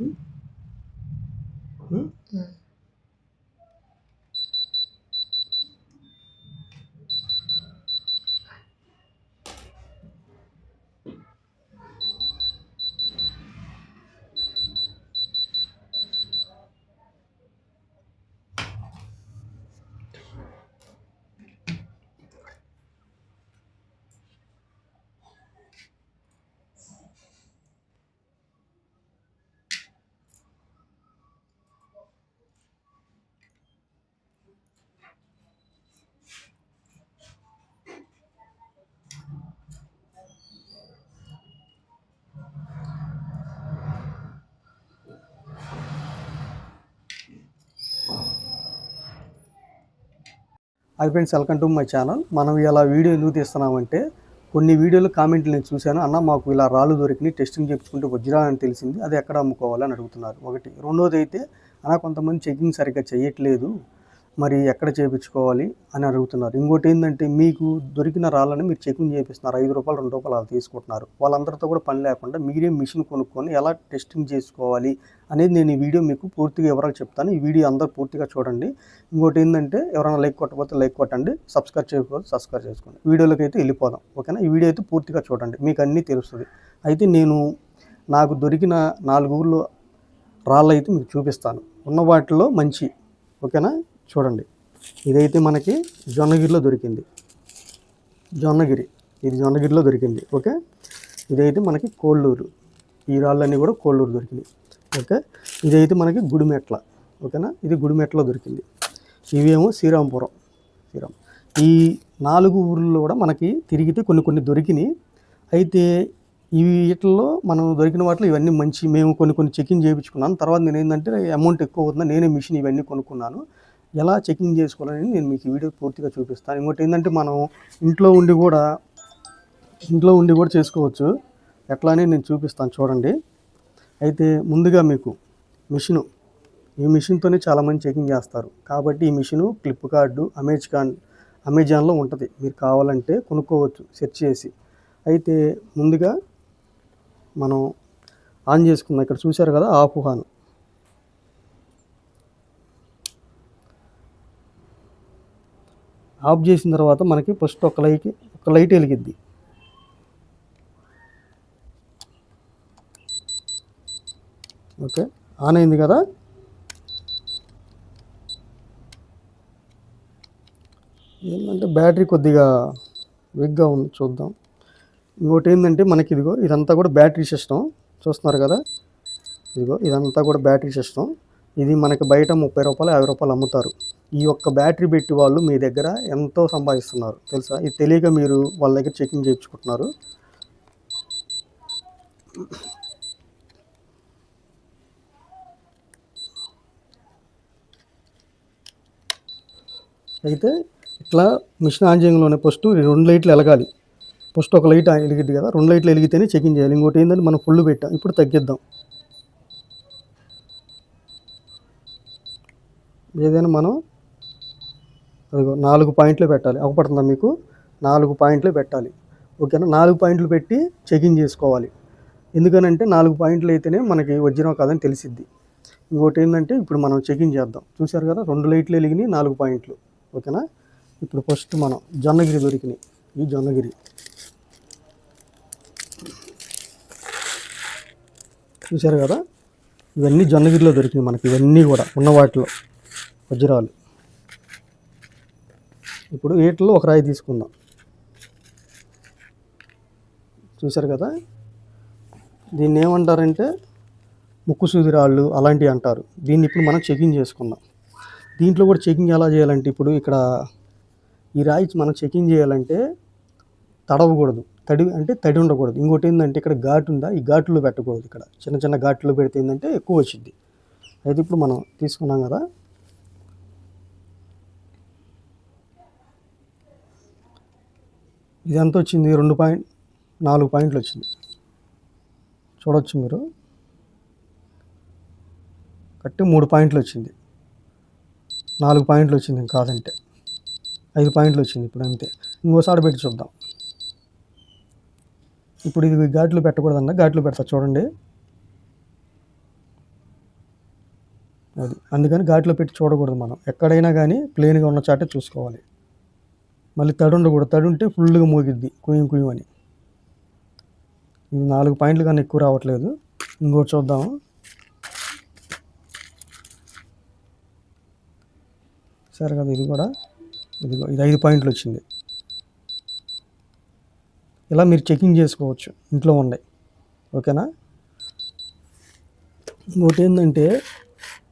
응? 응? 응. అది friends welcome to my channel మనం ఇలా వీడియో ఎందుకు తీస్తున్నామంటే కొన్ని వీడియోలు కామెంట్లు నేను చూశాను. అన్న మాకు ఇలా రాళ్ళు దొరికినాయి టెస్టింగ్ చేయించుకుంటే వజ్రాలని అని తెలిసింది. అది ఎక్కడ అమ్ముకోవాలని అడుగుతున్నారు. ఒకటి. రెండోది అయితే అన్న కొంతమంది చెకింగ్ సరిగ్గా చేయట్లేదు. మరి ఎక్కడ చేయించుకోవాలి అని అడుగుతున్నారు. ఇంకోటి ఏంటంటే మీకు దొరికిన రాళ్ళని మీరు చెకింగ్ చేపిస్తున్నారు. ఐదు రూపాయలు రెండు రూపాయలు అలా తీసుకుంటున్నారు. వాళ్ళందరితో కూడా పని లేకుండా మీరే మిషన్ కొనుక్కొని ఎలా టెస్టింగ్ చేసుకోవాలి అనేది నేను ఈ వీడియో మీకు పూర్తిగా వివరాలు చెప్తాను. ఈ వీడియో అందరూ పూర్తిగా చూడండి. ఇంకోటి ఏంటంటే ఎవరైనా లైక్ కొట్టకపోతే లైక్ కొట్టండి సబ్స్క్రైబ్ చేయకపోతే సబ్స్క్రైబ్ చేసుకోండి. వీడియోలోకి అయితే వెళ్ళిపోదాం. ఓకేనా? ఈ వీడియో అయితే పూర్తిగా చూడండి. మీకు అన్నీ తెలుస్తుంది. అయితే నేను నాకు దొరికిన నాలుగు ఊర్లో రాళ్ళు అయితే మీకు చూపిస్తాను. ఉన్న వాటిలో మంచి. ఓకేనా? చూడండి. ఇదైతే మనకి జొన్నగిరిలో దొరికింది. జొన్నగిరి. ఇది జొన్నగిరిలో దొరికింది. ఓకే? ఇదైతే మనకి కోళ్ళూరు. ఈ రాళ్ళన్నీ కూడా కోళ్ళూరు దొరికింది ఓకే? ఇదైతే మనకి గుడిమెట్ల. ఓకేనా? ఇది గుడిమెట్లో దొరికింది. ఇవేమో శ్రీరాంపురం. శ్రీరామ్ ఈ నాలుగు ఊర్లలో కూడా మనకి తిరిగితే కొన్ని కొన్ని దొరికినాయి. అయితే ఈ వీటిల్లో మనం దొరికిన వాటిలో ఇవన్నీ మంచి మేము కొన్ని కొన్ని చెకింగ్ చేయించుకున్నాను. తర్వాత నేను ఏంటంటే అమౌంట్ ఎక్కువ అవుతుంది నేనే మిషన్ ఇవన్నీ కొనుక్కున్నాను. ఎలా చెకింగ్ చేసుకోవాలని నేను మీకు వీడియో పూర్తిగా చూపిస్తాను. ఇంకోటి ఏంటంటే మనం ఇంట్లో ఉండి కూడా ఇంట్లో ఉండి కూడా చేసుకోవచ్చు. ఎట్లానే నేను చూపిస్తాను చూడండి. అయితే ముందుగా మీకు మిషను ఈ మిషన్తోనే చాలామంది చెకింగ్ చేస్తారు. కాబట్టి ఈ మిషను ఫ్లిప్కార్డు అమెజాన్ అమెజాన్లో ఉంటుంది. మీరు కావాలంటే కొనుక్కోవచ్చు సెర్చ్ చేసి. అయితే ముందుగా మనం ఆన్ చేసుకుందాం. ఇక్కడ చూశారు కదా ఆఫ్ ఆన్ ఆఫ్ చేసిన తర్వాత మనకి ఫస్ట్ ఒక లైట్ ఒక లైట్ వెలిగిద్ది. ఓకే ఆన్ అయింది కదా? ఏంటంటే బ్యాటరీ కొద్దిగా వీక్గా ఉంది చూద్దాం. ఇంకోటి ఏంటంటే మనకి ఇదిగో ఇదంతా కూడా బ్యాటరీ సిస్టమ్ చూస్తున్నారు కదా? ఇదిగో ఇదంతా కూడా బ్యాటరీ సిస్టమ్ ఇది మనకి బయట ముప్పై రూపాయలు యాభై రూపాయలు అమ్ముతారు. ఈ యొక్క బ్యాటరీ పెట్టి వాళ్ళు మీ దగ్గర ఎంతో సంపాదిస్తున్నారు. తెలుసా? ఇది తెలియక మీరు వాళ్ళ దగ్గర చెకింగ్ చేయించుకుంటున్నారు. అయితే ఇట్లా మిషన్ ఆన్ చేయడంలోనే ఫస్ట్ రెండు లైట్లు వెలగాలి. ఫస్ట్ ఒక లైట్ వెలిగిద్ది కదా రెండు లైట్లు వెలిగితేనే చెకింగ్ చేయాలి. ఇంకోటి ఏంటంటే మనం ఫుల్ పెట్టాం ఇప్పుడు తగ్గిద్దాం. ఏదైనా మనం అదిగో నాలుగు పాయింట్లు పెట్టాలి. అవపడుతుందా మీకు? నాలుగు పాయింట్లు పెట్టాలి. ఓకేనా? నాలుగు పాయింట్లు పెట్టి చెకింగ్ చేసుకోవాలి. ఎందుకనంటే నాలుగు పాయింట్లు అయితేనే మనకి వజ్రం కాదని తెలిసిద్ది. ఇంకోటి ఏంటంటే ఇప్పుడు మనం చెకింగ్ చేద్దాం. చూశారు కదా? రెండు లైట్లు వెలిగినాయి నాలుగు పాయింట్లు. ఓకేనా? ఇప్పుడు ఫస్ట్ మనం జొన్నగిరి దొరికినాయి. ఈ జొన్నగిరి. చూశారు కదా? ఇవన్నీ జొన్నగిరిలో దొరికినాయి మనకి. ఇవన్నీ కూడా ఉన్న వాటిలో. వజ్రాలు. ఇప్పుడు వీటిలో ఒక రాయి తీసుకుందాం. చూశారు కదా? దీన్ని ఏమంటారంటే ముక్కు సూది రాళ్ళు అలాంటివి అంటారు. దీన్ని ఇప్పుడు మనం చెకింగ్ చేసుకుందాం. దీంట్లో కూడా చెకింగ్ ఎలా చేయాలంటే ఇప్పుడు ఇక్కడ ఈ రాయి మనం చెకింగ్ చేయాలంటే తడవకూడదు. తడి అంటే తడి ఉండకూడదు. ఇంకోటి ఏంటంటే ఇక్కడ ఘాటు ఉందా? ఈ ఘాట్లో పెట్టకూడదు ఇక్కడ. చిన్న చిన్న ఘాట్లో పెడితే ఏంటంటే ఎక్కువ వచ్చింది అయితే ఇప్పుడు మనం తీసుకున్నాం కదా? ఇది ఎంత వచ్చింది రెండు పాయింట్ నాలుగు పాయింట్లు వచ్చింది. చూడొచ్చు మీరు. కట్టి మూడు పాయింట్లు వచ్చింది. నాలుగు పాయింట్లు వచ్చింది ఇంకా కాదంటే. ఐదు పాయింట్లు వచ్చింది ఇప్పుడు అంతే. ఇంకోసారి పెట్టి చూద్దాం. ఇప్పుడు ఇది ఘాట్లు పెట్టకూడదన్న ఘాట్లు పెడతా చూడండి. అది అందుకని ఘాట్లో పెట్టి చూడకూడదు మనం. ఎక్కడైనా కానీ ప్లెయిన్గా ఉన్న చాటే చూసుకోవాలి. మళ్ళీ తడి ఉండకూడదు తడి ఉంటే ఫుల్గా మోగిద్ది కుయ్యం కుయ్యం అని. ఇది నాలుగు పాయింట్లు కన్నా ఎక్కువ రావట్లేదు. ఇంకోటి చూద్దాము. సరే కదా ఇది కూడా. ఇది ఇది ఐదు పాయింట్లు వచ్చింది. ఇలా మీరు చెకింగ్ చేసుకోవచ్చు ఇంట్లో ఉండే ఓకేనా? ఇంకోటి ఏంటంటే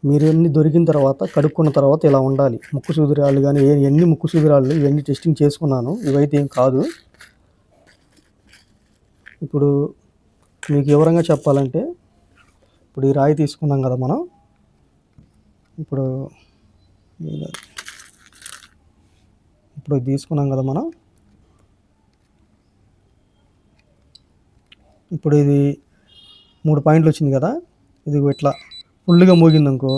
మీరు ఎన్ని దొరికిన తర్వాత కడుక్కున్న తర్వాత ఇలా ఉండాలి. ముక్కు సూదిరాళ్ళు కానీ ఏ- ఎన్ని ముక్కు సూదిరాళ్ళు ఇవన్నీ టెస్టింగ్ చేసుకున్నాను. ఇవైతే ఏం కాదు. ఇప్పుడు మీకు వివరంగా చెప్పాలంటే ఇప్పుడు ఈ రాయి తీసుకున్నాం కదా మనం. ఇప్పుడు ఇప్పుడు ఇది తీసుకున్నాం కదా మనం. ఇప్పుడు ఇది మూడు పాయింట్లు వచ్చింది కదా. ఇది ఇట్లా. ఫుల్గా మోగింది అనుకో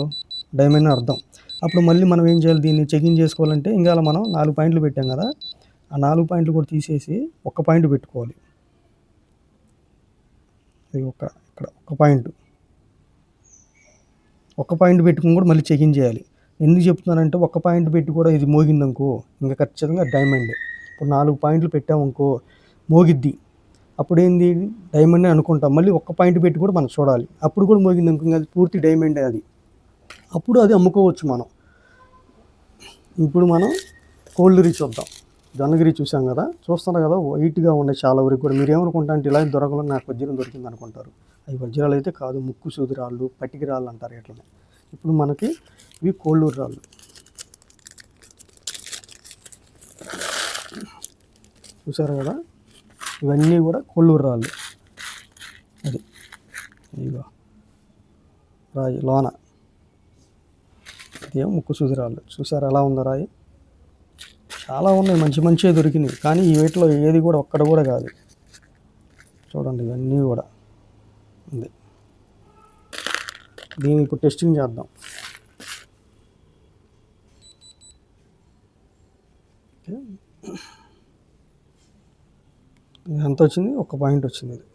డైమండ్ అని అర్థం. అప్పుడు మళ్ళీ మనం ఏం చేయాలి? దీన్ని చెకింగ్ చేసుకోవాలంటే ఇంకా అలా మనం నాలుగు పాయింట్లు పెట్టాం కదా ఆ నాలుగు పాయింట్లు కూడా తీసేసి ఒక్క పాయింట్ పెట్టుకోవాలి. ఇది ఒక ఇక్కడ ఒక పాయింట్. ఒక పాయింట్ పెట్టుకుని కూడా మళ్ళీ చెకింగ్ చేయాలి. ఎందుకు చెప్తున్నానంటే ఒక పాయింట్ పెట్టి కూడా ఇది మోగిందనుకో ఇంకా ఖచ్చితంగా డైమండ్ ఇప్పుడు నాలుగు పాయింట్లు పెట్టామనుకో మోగిద్ది. అప్పుడు ఏంది డైమండ్ అని అనుకుంటాం. మళ్ళీ ఒక్క పాయింట్ పెట్టి కూడా మనం చూడాలి. అప్పుడు కూడా మోగింది అనుకుంది ఇంకా అది పూర్తి డైమండ్ అది. అప్పుడు అది అమ్ముకోవచ్చు మనం. ఇప్పుడు మనం కోల్డ్రి చూద్దాం. జొన్నగిరి చూసాం కదా? చూస్తున్నారు కదా? వైట్గా ఉండే చాలా వరకు కూడా. మీరు ఏమనుకుంటా అంటే ఇలా దొరకలో నాకు వజ్రం దొరికింది అనుకుంటారు. అవి వజ్రాలు అయితే కాదు ముక్కు సూది రాళ్ళు పట్టికి రాళ్ళు అంటారు ఇట్లనే ఇప్పుడు మనకి ఇవి కోళ్ళూరు రాళ్ళు. చూసారు కదా? ఇవన్నీ కూడా కొల్లూరు రాళ్ళు అది. ఇదిగో. రాయి లోన. ఇదేం ముక్కు సూది రాళ్ళు చూసారు ఎలా ఉందో రాయి? చాలా ఉన్నాయి. మంచి మంచిగా దొరికినాయి. కానీ ఈ వీటిలో ఏది కూడా ఒక్కడ కూడా కాదు. చూడండి ఇవన్నీ కూడా. ఉంది. దీన్ని ఇప్పుడు టెస్టింగ్ చేద్దాం. ఓకే. ఇది ఎంత వచ్చింది ఒక పాయింట్ వచ్చింది ఇది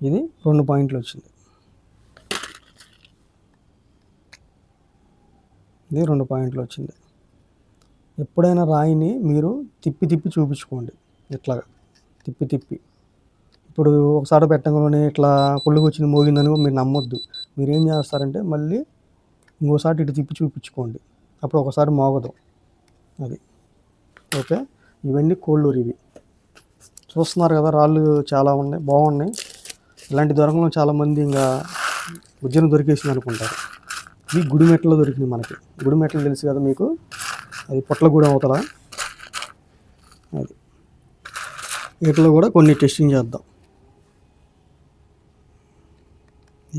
ఇది రెండు పాయింట్లు వచ్చింది. ఇది రెండు పాయింట్లు వచ్చింది. ఎప్పుడైనా రాయిని మీరు తిప్పి తిప్పి చూపించుకోండి. ఇట్లాగా. తిప్పి తిప్పి. ఇప్పుడు ఒకసారి పెట్టంగానే ఇట్లా పుల్లుకు వచ్చింది మోగిందని మీరు నమ్మొద్దు. మీరు ఏం చేస్తారంటే మళ్ళీ ఇంకోసారి ఇటు తిప్పి చూపించుకోండి. అప్పుడు ఒకసారి మోగదు. అది. ఓకే. ఇవన్నీ కోళ్ళూరు ఇవి. చూస్తున్నారు కదా రాళ్ళు చాలా ఉన్నాయి బాగున్నాయి. ఇలాంటి దొరకడం చాలామంది ఇంకా ఉద్యమం దొరికేసింది అనుకుంటారు. ఇవి గుడిమెట్లో దొరికింది మనకి. గుడిమెట్లు తెలుసు కదా మీకు? అది పొట్లగూడెం అవతల అది. వీటిలో కూడా కొన్ని టెస్టింగ్ చేద్దాం.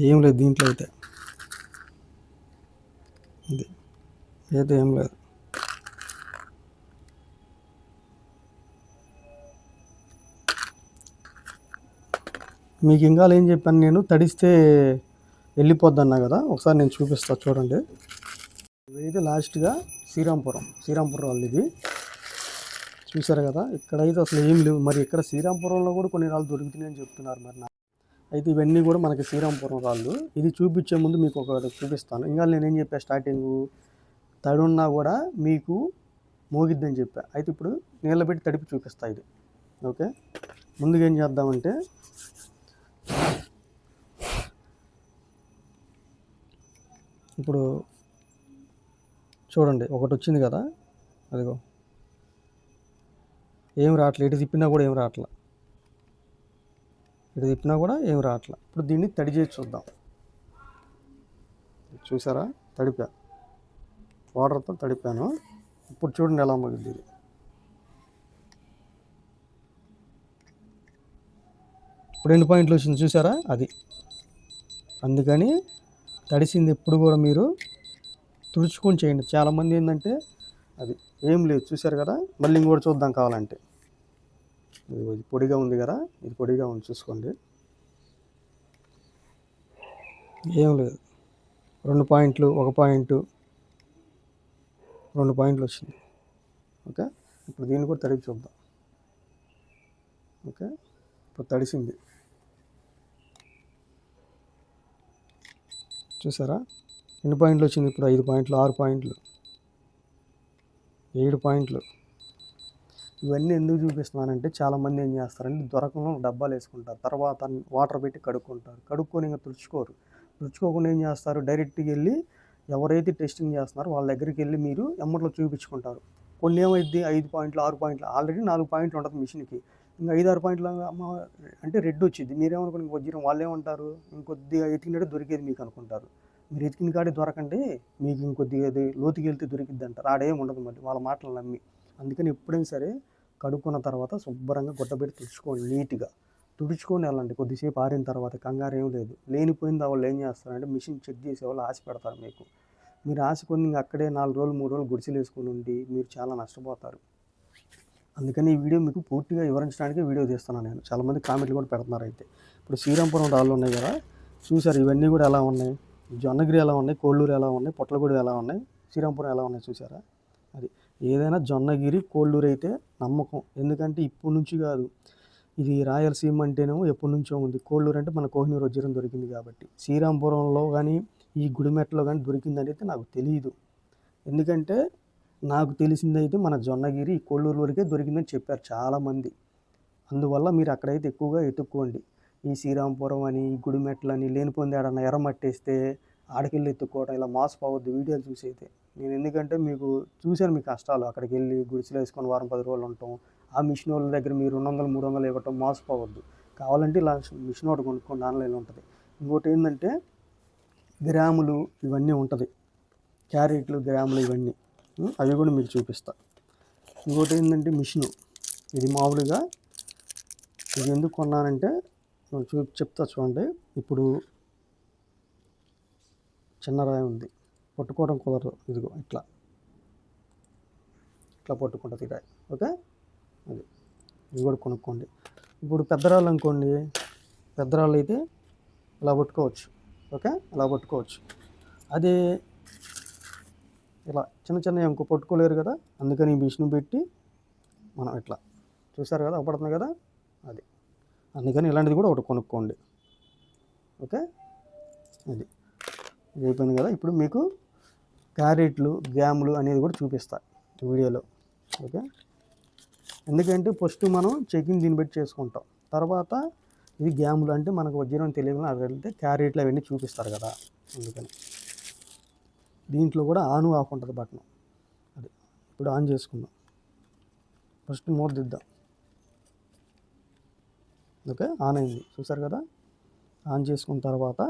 ఏం లేదు దీంట్లో అయితే. ఇది అయితే ఏం లేదు. మీకు ఇంకా ఏం చెప్పాను నేను తడిస్తే వెళ్ళిపోద్ది అన్నా కదా ఒకసారి నేను చూపిస్తా చూడండి. ఇదైతే లాస్ట్గా శ్రీరాంపురం శ్రీరాంపురం వాళ్ళు ఇది చూసారు కదా ఇక్కడైతే అసలు ఏం లేవు. మరి ఇక్కడ శ్రీరాంపురంలో కూడా కొన్ని రాళ్ళు దొరుకుతున్నాయని చెప్తున్నారు మరి నా అయితే ఇవన్నీ కూడా మనకి శ్రీరాంపురం రాళ్ళు. ఇది చూపించే ముందు మీకు ఒకటి చూపిస్తాను. ఇంకా నేనేం చెప్పా స్టార్టింగ్? తడి ఉన్నా కూడా మీకు మోగిద్దని చెప్పా. అయితే ఇప్పుడు నీళ్ళ పెట్టి తడిపి చూపిస్తా ఇది. ఓకే? ముందుగా ఏం చేద్దామంటే ఇప్పుడు చూడండి ఒకటి వచ్చింది కదా అదిగో. ఏం రావట్లే ఇటు తిప్పినా కూడా ఏం రావట్లే. ఇటు తిప్పినా కూడా ఏం రావట్లే. ఇప్పుడు దీన్ని తడి చేసి చూద్దాం. చూసారా? తడిపా. వాటర్తో తడిపాను. ఇప్పుడు చూడండి ఎలా మగిలింది ఇది. ఇప్పుడు ఎన్ని పాయింట్లు వచ్చింది చూసారా? అది. అందుకని తడిసింది ఎప్పుడు కూడా మీరు తుడుచుకొని చేయండి. చాలామంది ఏంటంటే అది ఏం లేదు. చూసారు కదా? మళ్ళీ ఇంకోటి చూద్దాం కావాలంటే. ఇది పొడిగా ఉంది కదా? ఇది పొడిగా ఉంది చూసుకోండి. ఏం లేదు. రెండు పాయింట్లు ఒక పాయింట్ రెండు పాయింట్లు వచ్చింది. ఓకే? ఇప్పుడు దీన్ని కూడా తడిపి చూద్దాం. ఓకే? ఇప్పుడు తడిసింది. చూసారా? ఎన్ని పాయింట్లు వచ్చింది ఇప్పుడు? ఐదు పాయింట్లు ఆరు పాయింట్లు ఏడు పాయింట్లు. ఇవన్నీ ఎందుకు చూపిస్తున్నానంటే చాలామంది ఏం చేస్తారంటే దొరకను డబ్బాలు వేసుకుంటారు. తర్వాత వాటర్ పెట్టి కడుక్కుంటారు. కడుక్కొని ఇంకా తుడుచుకోరు. తుడుచుకోకుండా ఏం చేస్తారు? డైరెక్ట్గా వెళ్ళి ఎవరైతే టెస్టింగ్ చేస్తున్నారో వాళ్ళ దగ్గరికి వెళ్ళి మీరు ఎమ్మట్లో చూపించుకుంటారు. కొన్ని ఏమైంది ఐదు పాయింట్లు ఆరు పాయింట్లు. ఆల్రెడీ నాలుగు పాయింట్లు ఉంటుంది మిషన్కి. ఇంకా ఐదు ఆరు పాయింట్లు అమ్మ అంటే రెడ్ వచ్చింది. మీరేమనుకోండి ఇంకో జీరం వాళ్ళు ఏమంటారు ఇంకొద్దిగా ఎతికినట్టు దొరికేది మీకు అనుకుంటారు. మీరు ఎతికిన కాడే దొరకండి మీకు ఇంకొద్దిగా లోతుకి వెళ్తే దొరికిద్ది అంటారు ఆడేం ఉండదు మళ్ళీ వాళ్ళ మాటలు నమ్మి. అందుకని ఎప్పుడైనా సరే కడుక్కున్న తర్వాత శుభ్రంగా గుడ్డబెట్టి తుడుచుకోండి నీట్గా తుడుచుకొని వెళ్ళండి. కొద్దిసేపు ఆరిన తర్వాత కంగారు ఏం లేదు. లేనిపోయింది వాళ్ళు ఏం చేస్తారంటే మిషన్ చెక్ చేసే వాళ్ళు ఆశ పెడతారు మీకు. మీరు ఆశ కొన్ని ఇంకా అక్కడే నాలుగు రోజులు మూడు రోజులు గుడిసెలు వేసుకుని ఉండి మీరు చాలా నష్టపోతారు. అందుకని ఈ వీడియో మీకు పూర్తిగా వివరించడానికి వీడియో తీస్తున్నాను నేను. చాలామంది కామెంట్లు కూడా పెడుతున్నారు అయితే. ఇప్పుడు శ్రీరాంపురం రాళ్ళు ఉన్నాయి కదా చూసారు ఇవన్నీ కూడా ఎలా ఉన్నాయి? జొన్నగిరి ఎలా ఉన్నాయి? కోళ్ళూరు ఎలా ఉన్నాయి? పొట్లగూడు ఎలా ఉన్నాయి? శ్రీరాంపురం ఎలా ఉన్నాయి చూసారా అది ఏదైనా జొన్నగిరి కోళ్ళూరు అయితే నమ్మకం. ఎందుకంటే ఇప్పటి నుంచి కాదు ఇది రాయలసీమ అంటేనేమో ఎప్పటి నుంచో ఉంది. కోళ్ళూరు అంటే మన కోహినూరు వజ్రం దొరికింది కాబట్టి. శ్రీరాంపురంలో కానీ ఈ గుడిమెట్లో కానీ దొరికిందని అయితే నాకు తెలియదు ఎందుకంటే నాకు తెలిసిందైతే మన జొన్నగిరి కొల్లూరు కోళ్ళూరు వరకే దొరికిందని చెప్పారు చాలామంది. అందువల్ల మీరు అక్కడైతే ఎక్కువగా ఎత్తుక్కోండి. ఈ శ్రీరాంపురం అని ఈ గుడిమెట్లు అని లేనిపోయింది ఆడన్న ఎర్రమట్టేస్తే ఆడకెళ్ళి ఎత్తుక్కోవడం ఇలా మోసపోవద్దు వీడియోలు చూసి అయితే నేను ఎందుకంటే మీకు చూశాను మీ కష్టాలు. అక్కడికి వెళ్ళి గుడిసెలు వేసుకొని వారం పది రోజులు ఉంటాం ఆ మిషన్ వాళ్ళ దగ్గర మీరు రెండు వందలు మూడు వందలు ఇవ్వటం మోసపోవద్దు. కావాలంటే ఇలా మిషన్ ఒకటి కొనుక్కోండి ఆన్లైన్లో ఉంటుంది. ఇంకోటి ఏంటంటే గ్రాములు ఇవన్నీ ఉంటుంది. క్యారెట్లు గ్రాములు ఇవన్నీ. అవి కూడా మీకు చూపిస్తా. ఇంకోటి ఏంటంటే మిషను. ఇది మామూలుగా ఇది ఎందుకు కొన్నానంటే చూ చెప్తా చూడండి. ఇప్పుడు చిన్న రాయి ఉంది. పట్టుకోవడం కుదరదు. ఇదిగో ఇట్లా. ఇట్లా పట్టుకుంటుంది రాయి. ఓకే? అది. ఇది కూడా కొనుక్కోండి. ఇప్పుడు పెద్దరాళ్ళు అనుకోండి. పెద్దరాళ్ళు అయితే ఇలా పట్టుకోవచ్చు. ఓకే? ఇలా పట్టుకోవచ్చు. అదే ఇలా చిన్న చిన్న ఎంకు పట్టుకోలేరు కదా అందుకని మిషన్ పెట్టి మనం ఇట్లా చూసారు కదా అవపడుతుంది కదా అది. అందుకని ఇలాంటిది కూడా ఒకటి కొనుక్కోండి. ఓకే? అది ఇది అయిపోయింది కదా ఇప్పుడు మీకు క్యారెట్లు గ్యాములు అనేది కూడా చూపిస్తా వీడియోలో. ఓకే? ఎందుకంటే ఫస్ట్ మనం చెకింగ్ దీన్ని బట్టి చేసుకుంటాం. తర్వాత ఇది గ్యాములు అంటే మనకు వజ్రం తెలియదు అది వెళ్తే క్యారెట్లు అవన్నీ చూపిస్తారు కదా అందుకని. దీంట్లో కూడా ఆన్ ఆఫ్ ఉంటుంది బటన్. అది ఇప్పుడు ఆన్ చేసుకుందాం. ఫస్ట్ మోర్ దిద్దాం. ఓకే ఆన్ అయింది. చూసారు కదా? ఆన్ చేసుకున్న తర్వాత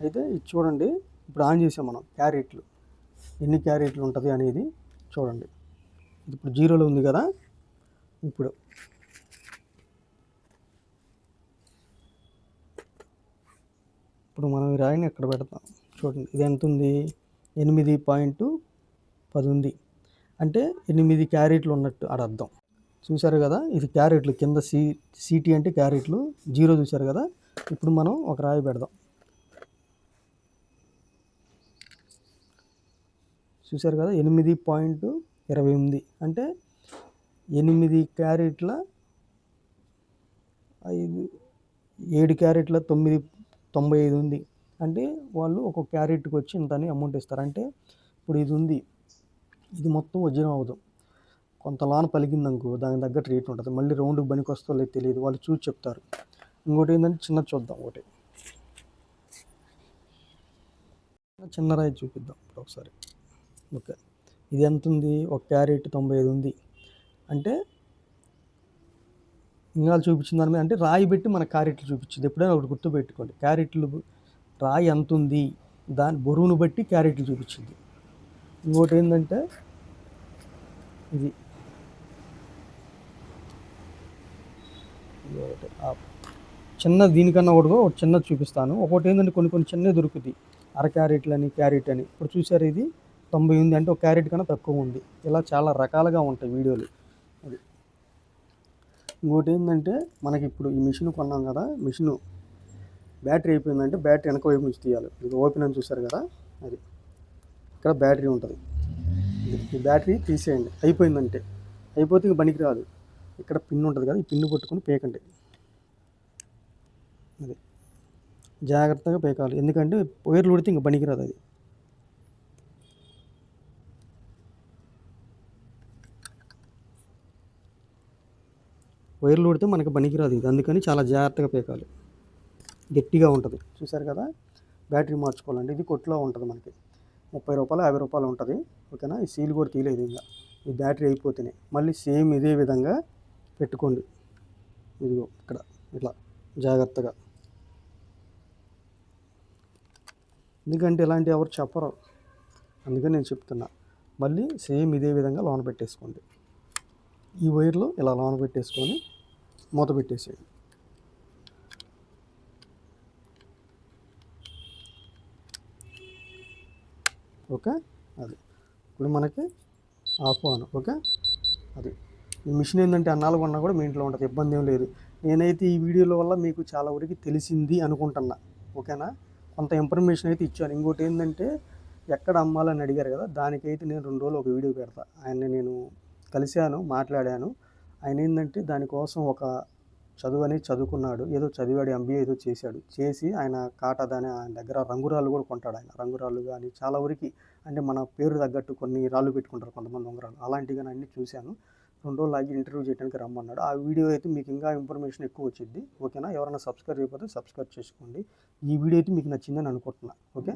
అయితే ఇది చూడండి. ఇప్పుడు ఆన్ చేసాం మనం క్యారెట్లు. ఎన్ని క్యారెట్లు ఉంటుంది అనేది చూడండి. ఇప్పుడు జీరోలో ఉంది కదా? ఇప్పుడు ఇప్పుడు మనం ఈ రాయిని ఎక్కడ పెడతాం? చూడండి ఇది ఎంత ఉంది ఎనిమిది పాయింట్ పది ఉంది. అంటే ఎనిమిది క్యారెట్లు ఉన్నట్టు ఆడ అర్థం. చూశారు కదా ఇది క్యారెట్లు కింద సీ సీటీ అంటే క్యారెట్లు జీరో చూశారు కదా ఇప్పుడు మనం ఒక రాయి పెడదాం. చూశారు కదా ఎనిమిది పాయింట్ ఇరవై ఉంది. అంటే ఎనిమిది క్యారెట్ల ఐదు ఏడు క్యారెట్ల తొమ్మిది తొంభై ఐదు ఉంది. అంటే వాళ్ళు ఒక క్యారెట్కి వచ్చి ఇంత అని అమౌంట్ ఇస్తారు. అంటే ఇప్పుడు ఇది ఉంది. ఇది మొత్తం వజ్రం అవ్వదు కొంత లాన్ పలికింది అనుకో దానికి తగ్గట్టు రేట్ ఉంటుంది. మళ్ళీ రౌండ్కి పనికి వస్తో లేదు తెలియదు. వాళ్ళు చూసి చెప్తారు. ఇంకోటి ఏంటంటే చిన్న చూద్దాం ఒకటి. చిన్న రాయి చూపిద్దాం ఇప్పుడు ఒకసారి. ఓకే. ఇది ఎంత ఉంది? ఒక క్యారెట్ తొంభై ఐదు ఉంది. అంటే ఇంకా చూపించిన దాని మీద అంటే రాయి పెట్టి మన క్యారెట్లు చూపించింది. ఎప్పుడైనా ఒకటి గుర్తు పెట్టుకోండి క్యారెట్లు రాయి ఎంత ఉంది? దాని బరువును బట్టి క్యారెట్లు చూపించింది. ఇంకోటి ఏంటంటే ఇది చిన్న దీనికన్నా ఒకటి ఒక చిన్నది చూపిస్తాను. ఒకటి ఏంటంటే కొన్ని కొన్ని చిన్నవి దొరుకుతాయి. అర క్యారెట్లు అని క్యారెట్ అని. ఇప్పుడు చూసారు ఇది? తొంభై ఉంది అంటే ఒక క్యారెట్ కన్నా తక్కువ ఉంది. ఇలా చాలా రకాలుగా ఉంటాయి వీడియోలు. ఇంకోటి ఏంటంటే మనకి ఇప్పుడు ఈ మిషన్ కొన్నాం కదా మిషన్ బ్యాటరీ అయిపోయిందంటే బ్యాటరీ వెనక వైపు నుంచి తీయాలి. ఇది ఓపెన్ అని చూసారు కదా అది. ఇక్కడ బ్యాటరీ ఉంటుంది. ఈ బ్యాటరీ తీసేయండి. అయిపోయిందంటే. అయిపోతే ఇంక పనికి రాదు. ఇక్కడ పిన్ ఉంటుంది కదా ఈ పిన్ పట్టుకొని పేకండి. అది. జాగ్రత్తగా పేకాలి. ఎందుకంటే వైర్లు ఉడితే ఇంక పనికిరాదు అది. వైర్లు ఉడితే మనకి పనికిరాదు ఇది. అందుకని చాలా జాగ్రత్తగా పేకాలి. గట్టిగా ఉంటుంది. చూసారు కదా? బ్యాటరీ మార్చుకోవాలండి. ఇది కొట్లో ఉంటుంది మనకి. ముప్పై రూపాయలు యాభై రూపాయలు ఉంటుంది. ఓకేనా? ఈ సీల్ కూడా తీయలేదు ఇంకా. ఈ బ్యాటరీ అయిపోతేనే. మళ్ళీ సేమ్ ఇదే విధంగా పెట్టుకోండి. ఇదిగో ఇక్కడ. ఇట్లా. జాగ్రత్తగా. ఎందుకంటే ఇలాంటి ఎవరు చెప్పరు. అందుకని నేను చెప్తున్నా. మళ్ళీ సేమ్ ఇదే విధంగా లోన పెట్టేసుకోండి. ఈ వైర్లు ఇలా లోన పెట్టేసుకొని మూత పెట్టేసేయండి ఓకే? అది. ఇప్పుడు మనకి ఆఫ్ ఆన్ ఓకే? అది. ఈ మిషన్ ఏంటంటే అన్నాలు కొన్నా కూడా మీ ఇంట్లో ఉంటుంది ఇబ్బంది ఏం లేదు. నేనైతే ఈ వీడియోల వల్ల మీకు చాలా వరకు తెలిసింది అనుకుంటున్నా ఓకేనా? కొంత ఇన్ఫర్మేషన్ అయితే ఇచ్చాను. ఇంకోటి ఏంటంటే ఎక్కడ అమ్మాలని అడిగారు కదా దానికైతే నేను రెండు రోజులు ఒక వీడియో పెడతా. ఆయన్ని నేను కలిశాను మాట్లాడాను. ఆయన ఏంటంటే దానికోసం ఒక చదువు అనేది చదువుకున్నాడు. ఏదో చదివాడు ఎంబీఏ ఏదో చేశాడు. చేసి ఆయన కాటా దాని ఆయన దగ్గర రంగురాళ్ళు కూడా కొంటాడు ఆయన. రంగురాళ్ళు కానీ చాలా వరకు అంటే మన పేరు తగ్గట్టు కొన్ని రాళ్ళు పెట్టుకుంటారు కొంతమంది ఉంగరాలు. అలాంటివి కానీ అన్నీ చూశాను. రెండు రోజులు ఆగి ఇంటర్వ్యూ చేయడానికి రమ్మన్నాడు. ఆ వీడియో అయితే మీకు ఇంకా ఇన్ఫర్మేషన్ ఎక్కువ వచ్చింది ఓకేనా? ఎవరైనా సబ్స్క్రైబ్ చేయకపోతే సబ్స్క్రైబ్ చేసుకోండి. ఈ వీడియో అయితే మీకు నచ్చిందని అనుకుంటున్నా. ఓకే?